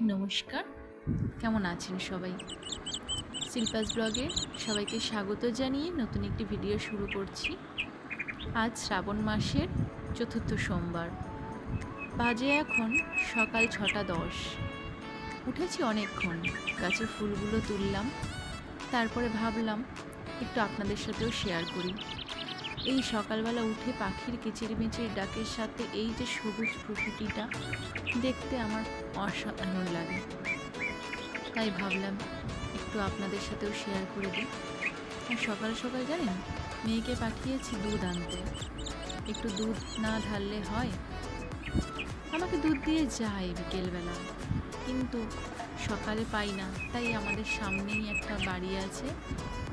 নমস্কার। কেমন আছেন সবাই? শিল্পাস ব্লগে সবাইকে স্বাগত জানিয়ে নতুন একটি ভিডিও শুরু করছি। আজ শ্রাবণ মাসের চতুর্থ সোমবার। বাজে এখন সকাল ছটা দশ। উঠেছি অনেকক্ষণ গাছের ফুলগুলো তুললাম। তারপরে ভাবলাম, একটু আপনাদের সাথেও শেয়ার করি। এই সকালবেলা উঠে পাখির কিচিরমিচির ডাকের সাথে এই যে সবুজ প্রকৃতিটা দেখতে আমার অসাধারণ লাগে। তাই ভাবলাম একটু আপনাদের সাথেও শেয়ার করে দিই। আর সকাল সকাল জানেন, মেয়েকে পাঠিয়েছি দুধ আনতে। একটু দুধ না ঢাললে হয়? আমাকে দুধ দিয়ে যায় বিকেলবেলা। কিন্তু সকালে পাই না, তাই আমাদের সামনেই একটা বাড়ি আছে,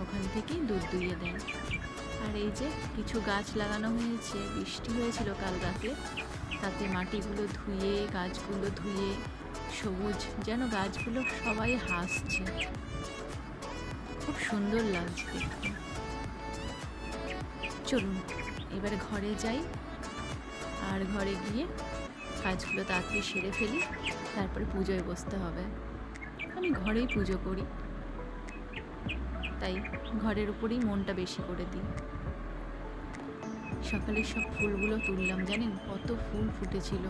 ওখান থেকেই দুধ দুইয়ে দেয়। আর এই যে কিছু গাছ লাগানো হয়েছে, বৃষ্টি হয়েছিল কাল রাতে, তাতে মাটিগুলো ধুয়ে, গাছগুলো ধুয়ে, সবুজ যেন গাছগুলো সবাই হাসছে। খুব সুন্দর লাগছে দেখতে। চলুন, এবারে ঘরে যাই, আর ঘরে গিয়ে কাজগুলো তাড়াতাড়ি সেরে ফেলি, তারপরে পুজোয় বসতে হবে। আমি ঘরেই পুজো করি। তাই ঘরের উপরেই মনটা বেশি করে দিই। সকালে সব ফুলগুলো তুললাম, জানেন? কত ফুল ফুটেছিল।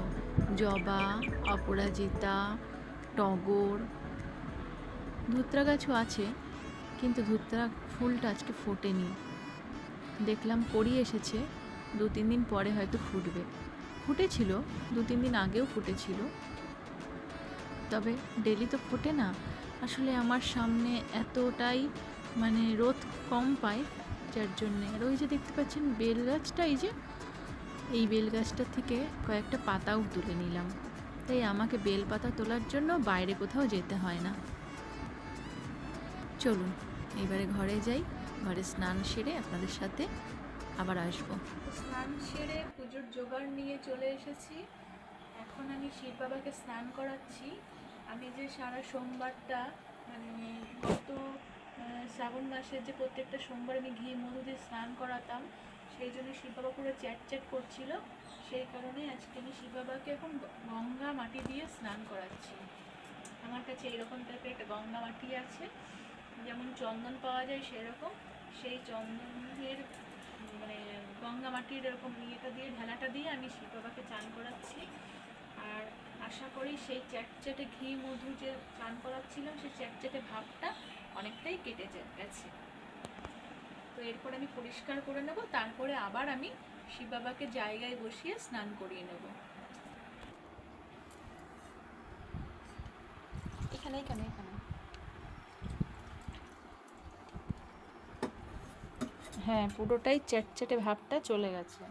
জবা, অপরাজিতা, টগর। ধুত্রা গাছও আছে, কিন্তু ধুত্রা ফুলটা আজকে ফোটেনি। দেখলাম করি এসেছে, দু তিন দিন পরে হয়তো ফুটবে। ফুটেছিল, দু তিন দিন আগেও ফুটেছিল। তবে ডেলি তো ফোটে না। আসলে আমার সামনে এতটাই মানে রোদ কম পায় যার জন্যে। আর ওই যে দেখতে পাচ্ছেন বেল গাছটা, এই যে এই বেল গাছটা থেকে কয়েকটা পাতাও তুলে নিলাম। তাই আমাকে বেল পাতা তোলার জন্য বাইরে কোথাও যেতে হয় না। চলুন, এবারে ঘরে যাই। ঘরে স্নান সেরে আপনাদের সাথে আবার আসব। স্নান সেরে পুজোর জোগাড় নিয়ে চলে এসেছি। এখন আমি শিব বাবাকে স্নান করাচ্ছি। আমি যে সারা সোমবারটা মানে গত শ্রাবণ মাসের যে প্রত্যেকটা সোমবার আমি ঘি, মধু দিয়ে স্নান করাতাম, সেই জন্য শিব বাবা পুরো চ্যাট চ্যাট করছিল। সেই কারণে আজকে আমি শিব বাবাকে এখন গঙ্গা মাটি দিয়ে স্নান করাচ্ছি। আমার কাছে এরকম টাইপের একটা গঙ্গা মাটি আছে, যেমন চন্দন পাওয়া যায় সেরকম। সেই চন্দনের মানে গঙ্গা মাটির এরকম ইয়েটা দিয়ে, ঢেলাটা দিয়ে আমি শিব বাবাকে চান করাচ্ছি। আর আশা করি সেই চ্যাটচ্যাটে ঘি, মধু যে চান করাচ্ছিলাম, সেই চ্যাটচ্যাটে ভাবটা অনেকটাই কেটে গেছে। তো এরপর আমি পরিষ্কার করে নেব তারপরে আবার আমি শিব বাবাকে জায়গায় বসিয়ে স্নান করিয়ে নেব। এখানে এখানে এখানে। হ্যাঁ পুরোটাই চ্যাটচ্যাটে ভাবটা চলে গেছে।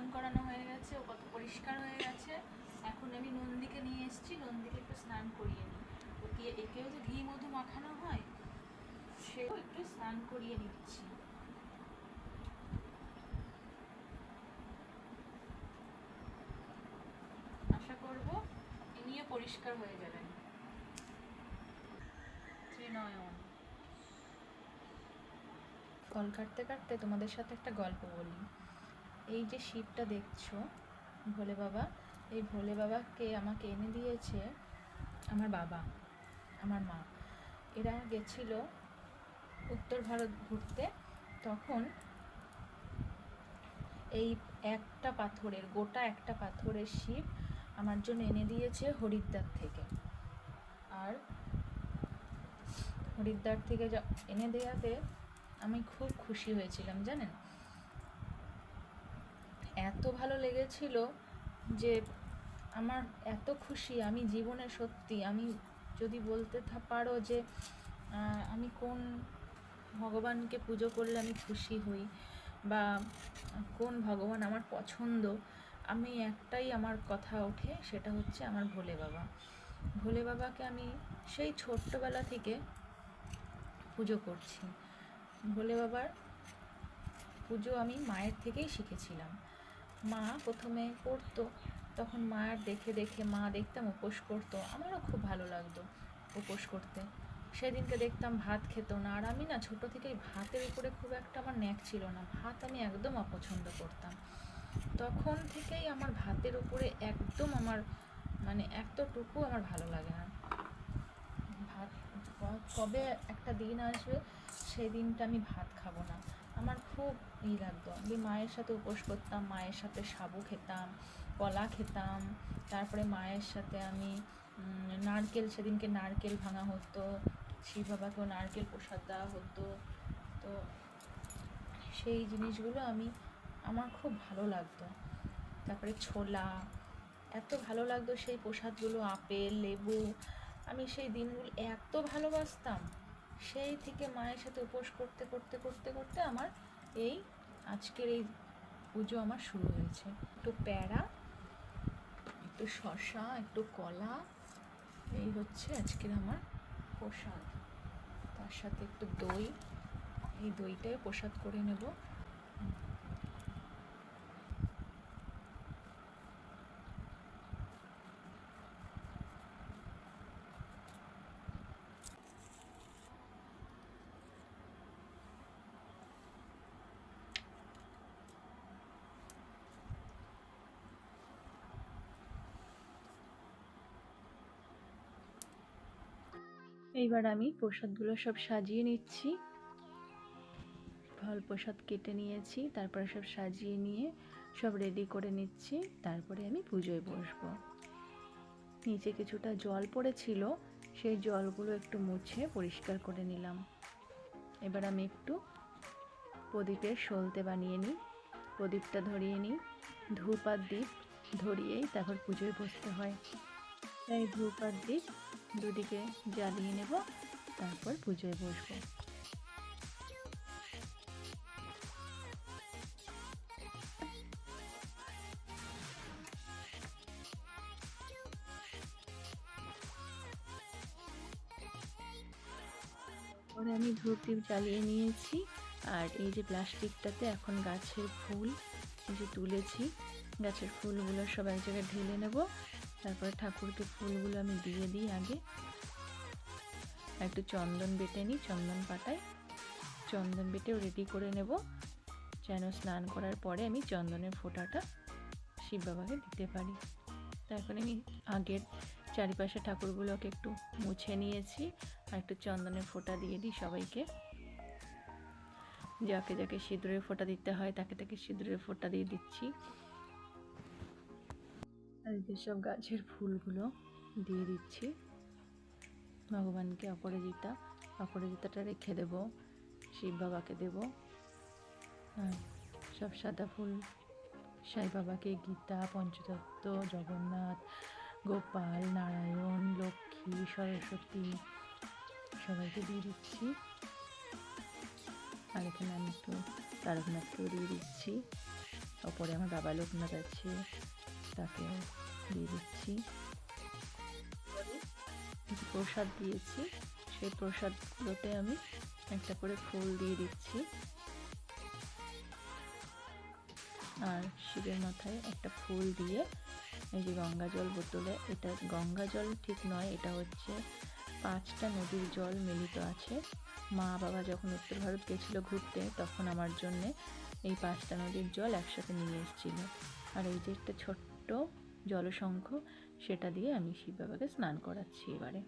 স্নান করানো হয়ে গেছে, ও কত পরিষ্কার হয়ে গেছে। এখন আমি নন্দীকে নিয়ে এসেছি, নন্দীকে একটু স্নান করিয়ে নিই। ওকে একেও যে ঘি মধু মাখানো হয়, সেও একটু স্নান করিয়ে নিচ্ছি। আশা করব ইনিও পরিষ্কার হয়ে যাবেন ত্রিনয়ন। কল কাটতে কাটতে তোমাদের সাথে একটা গল্প বলি। এই যে শিবটা দেখছ, ভোলে বাবা, এই ভোলে বাবাকে আমাকে এনে দিয়েছে আমার বাবা, আমার মা। এরা গেছিল উত্তর ভারত ঘুরতে, তখন এই একটা পাথরের, গোটা একটা পাথরের শিব আমার জন্য এনে দিয়েছে হরিদ্বার থেকে। আর হরিদ্বার থেকে এনে দেওয়াতে আমি খুব খুশি হয়েছিলাম, জানেন? এত ভালো লেগেছিল যে আমার এত খুশি, আমি জীবনে সত্যি, আমি যদি বলতে পারো যে আমি কোন ভগবানকে পুজো করলে আমি খুশি হই বা কোন ভগবান আমার পছন্দ, আমি একটাই আমার কথা ওঠে, সেটা হচ্ছে আমার ভোলে বাবা। ভোলে বাবাকে আমি সেই ছোট্টবেলা থেকে পুজো করছি। ভোলে বাবার পুজো আমি মায়ের থেকেই শিখেছিলাম। মা প্রথমে করতো তখন মায়ের দেখে দেখে মা দেখতাম উপোস করতো। আমারও খুব ভালো লাগতো উপোস করতে। সেদিনকে দেখতাম ভাত খেত না। আর আমি না ছোটো থেকেই ভাতের উপরে খুব একটা আমার ন্যাক ছিল না। ভাত আমি একদম অপছন্দ করতাম। তখন থেকেই আমার ভাতের উপরে একদম আমার মানে এতটুকু আমার ভালো লাগে না। ভাত কবে একটা দিন আসবে সেই দিনটা আমি ভাত খাব না। আমার খুব ই লাগতো। আমি মায়ের সাথে উপোস করতাম, মায়ের সাথে সাবু খেতাম, কলা খেতাম, তারপরে মায়ের সাথে আমি নারকেল, সেদিনকে নারকেল ভাঙা হতো, শিব বাবাকেও নারকেল প্রসাদ দেওয়া হতো। তো সেই জিনিসগুলো আমি, আমার খুব ভালো লাগতো। তারপরে ছোলা, এত ভালো লাগতো সেই প্রসাদগুলো, আপেল, লেবু। আমি সেই দিনগুলো এত ভালোবাসতাম। সেই থেকে মায়ের সাথে উপোস করতে করতে করতে করতে আমার এই আজকের এই পুজো আমার শুরু হয়েছে। একটু প্যাড়া একটু শশা একটু কলা, এই হচ্ছে আজকের আমার প্রসাদ। তার সাথে একটু দই, এই দইটাই প্রসাদ করে নেব। এইবার আমি প্রসাদগুলো সব সাজিয়ে নিচ্ছি। ফল প্রসাদ কেটে নিয়েছি, তারপরে সব সাজিয়ে নিয়ে সব রেডি করে নিচ্ছি, তারপরে আমি পুজোয় বসবো। নিচে কিছুটা জল পড়েছিল, সেই জলগুলো একটু মুছে পরিষ্কার করে নিলাম। এবার আমি একটু প্রদীপের সলতে বানিয়ে নিই, প্রদীপটা ধরিয়ে নিই, ধূপ আর দ্বীপ ধরিয়েই তারপর পুজোয় বসতে হয়। তাই ধূপ আর দ্বীপ দুদিকে জ্বালিয়ে নেব, তারপর পুজোয় বসবো। পরে আমি ধূপ দ্বীপ জ্বালিয়ে নিয়েছি, আর এই যে প্লাস্টিকটাতে এখন গাছের ফুল যে তুলেছি, গাছের ফুলগুলো সব এক জায়গায় ঢেলে নেব। তারপরে ঠাকুরকে ফুলগুলো আমি দিয়ে দিই আগে। একটু চন্দন বেটে নিই, চন্দন পাতায়। চন্দন বেটেও রেডি করে নেব। যেন স্নান করার পরে আমি চন্দনের ফোঁটাটা শিব বাবাকে দিতে পারি। তো এখন আমি আগের চারিপাশে ঠাকুরগুলোকে একটু মুছে নিয়েছি আর একটু চন্দনের ফোঁটা দিয়ে দিই সবাইকে। যাকে যাকে সিঁদুরের ফোঁটা দিতে হয় তাকে তাকে সিঁদুরের ফোঁটা দিয়ে দিচ্ছি। যেসব গাছের ফুলগুলো দিয়ে দিচ্ছি। ভগবানকে অপরাজিতা, অপরাজিতাটা রেখে দেব, শিব বাবাকে দেব। আর সব সাদা ফুল, সাই বাবাকে গীতা, পঞ্চতত্ত্ব, জগন্নাথ, গোপাল, নারায়ণ, লক্ষ্মী, সরস্বতী, সবাইকে দিয়ে দিচ্ছি। আর এখানে আমি একটু তারকনাথকেও দিয়ে দিচ্ছি। ওপরে আমার বাবা লোকনাথ আছে। তাকেও দিয়ে দিচ্ছি। প্রসাদ দিয়েছি, সেই প্রসাদগুলোতে আমি একটা করে ফুল দিয়ে দিচ্ছি। আর শিবের মাথায় একটা ফুল দিয়ে এই যে গঙ্গা জল বোতলে, এটা গঙ্গা জল ঠিক নয়, এটা হচ্ছে পাঁচটা নদীর জল মিলিত আছে। মা বাবা যখন উত্তর ভারত গেছিল ঘুরতে, তখন আমার জন্যে এই পাঁচটা নদীর জল একসাথে নিয়ে এসেছিল। আর এই যে একটা ছোট্ট জলশঙ্খ সেটা দিয়ে আমি শিব বাবাকে স্নান করাচ্ছি এবারে।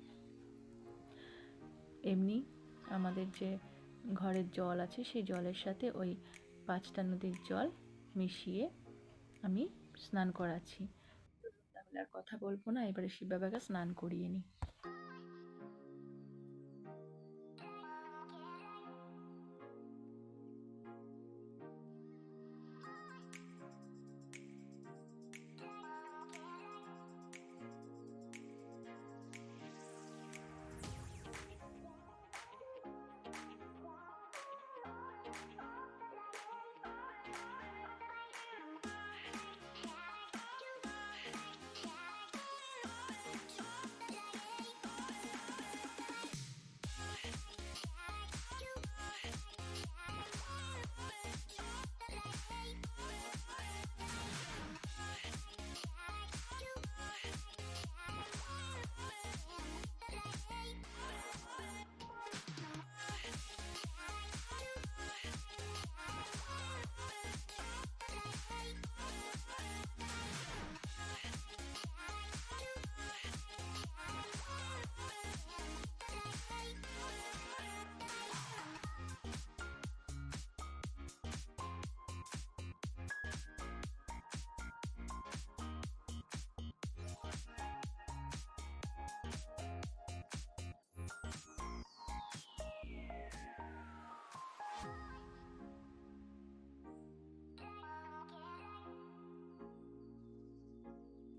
এমনি আমাদের যে ঘরের জল আছে, সেই জলের সাথে ওই পাঁচটা নদীর জল মিশিয়ে আমি স্নান করাচ্ছি। আর কথা বলব না, এবারে শিব বাবাকে স্নান করিয়ে নিই।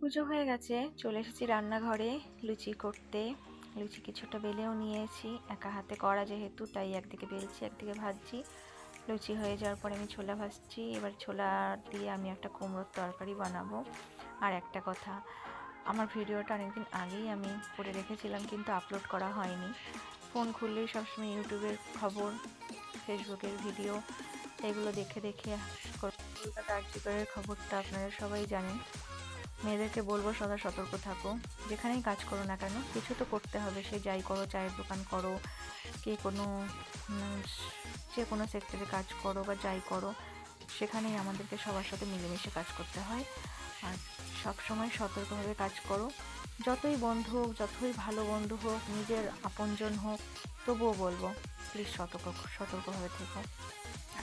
পুজো হয়ে গেছে, চলে এসেছি রান্নাঘরে লুচি করতে। লুচি কিছুটা বেলেও নিয়েছি, একা হাতে করা যেহেতু, তাই একদিকে বেলছি, একদিকে ভাজছি। লুচি হয়ে যাওয়ার পরে আমি ছোলা ভাজছি, এবার ছোলা দিয়ে আমি একটা কুমড়োর তরকারি বানাবো। আর একটা কথা, আমার ভিডিওটা অনেকদিন আগেই আমি করে রেখেছিলাম, কিন্তু আপলোড করা হয়নি। ফোন খুললেই সবসময় ইউটিউবের খবর, ফেসবুকের ভিডিও, এগুলো দেখে দেখে কলকাতা আর্টিকলের খবরটা আপনারা সবাই জানেন। মেয়েদেরকে বলব সদা সতর্ক থাকো। যেখানেই কাজ করো না কেন, কিছু তো করতে হবে। সে যাই করো, চায়ের দোকান করো, কে কোনো যে কোনো সেক্টরে কাজ করো বা যাই করো, সেখানেই আমাদেরকে সবার সাথে মিলেমিশে কাজ করতে হয়। আর সব সময় সতর্কভাবে কাজ করো। যতই বন্ধু হোক, যতই ভালো বন্ধু হোক, নিজের আপনজন হোক, তবুও বলব প্লিজ সতর্ক, সতর্কভাবে থেকো।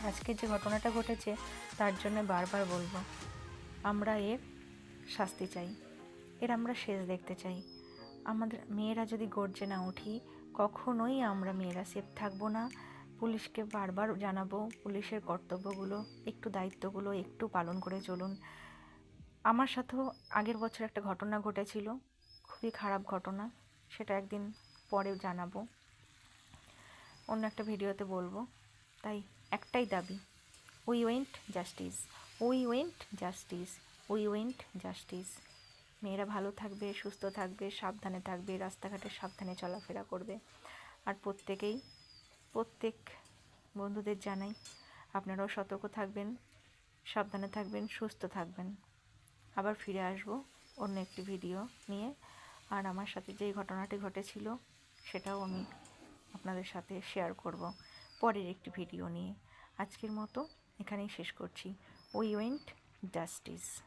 আজকে যে ঘটনাটা ঘটেছে, তার জন্য বারবার বলব, আমরা এর শাস্তি চাই। এর আমরা শেষ দেখতে চাই। আমাদের মেয়েরা যদি গর্জে না উঠি, কখনোই আমরা মেয়েরা সেফ থাকব না। পুলিশকে বারবার জানাব পুলিশের কর্তব্যগুলো, একটু দায়িত্বগুলো একটু পালন করে চলুন। আমার সাথেও আগের বছর একটা ঘটনা ঘটেছিল, খুবই খারাপ ঘটনা, সেটা একদিন পরে জানাব। অন্য একটা ভিডিওতে বলব। তাই একটাই দাবি we want justice we want justice we want justice মেয়েরা ভালো থাকবে, সুস্থ থাকবে, সাবধানে থাকবে, রাস্তাঘাটে সাবধানে চলাফেরা করবে। আর প্রত্যেকেই, প্রত্যেক বন্ধুদের জানাই, আপনারাও সতর্ক থাকবেন, সাবধানে থাকবেন, সুস্থ থাকবেন। আবার ফিরে আসব অন্য একটি ভিডিও নিয়ে। আর আমার সাথে যেই ঘটনাটি ঘটেছিল, সেটাও আমি আপনাদের সাথে শেয়ার করব পরের একটি ভিডিও নিয়ে। আজকের মতো এখানেই শেষ করছি। We want justice